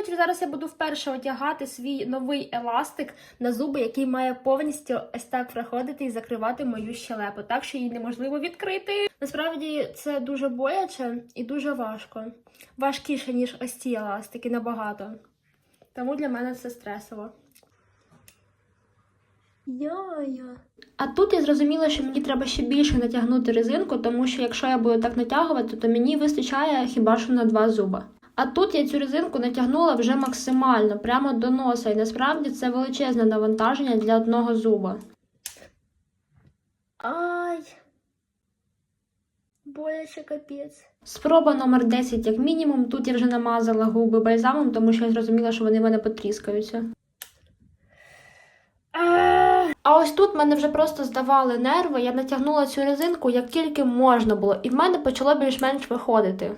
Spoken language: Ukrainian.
вечір. Зараз я буду вперше одягати свій новий еластик на зуби, який має повністю ось так проходити і закривати мою щелепу, так що її неможливо відкрити. Насправді це дуже боляче і дуже важко. Важкіше, ніж ось ці еластики, набагато. Тому для мене це стресово. Йо-йо. А тут я зрозуміла, що мені треба ще більше натягнути резинку, тому що якщо я буду так натягувати, то мені вистачає хіба що на два зуба. А тут я цю резинку натягнула вже максимально, прямо до носа, і насправді це величезне навантаження для одного зуба. Ай. Боляче капець. Спроба номер 10 як мінімум. Тут я вже намазала губи бальзамом, тому що я зрозуміла, що вони в мене потріскаються. А ось тут мене вже просто здавали нерви. Я натягнула цю резинку як тільки можна було, і в мене почало більш-менш виходити.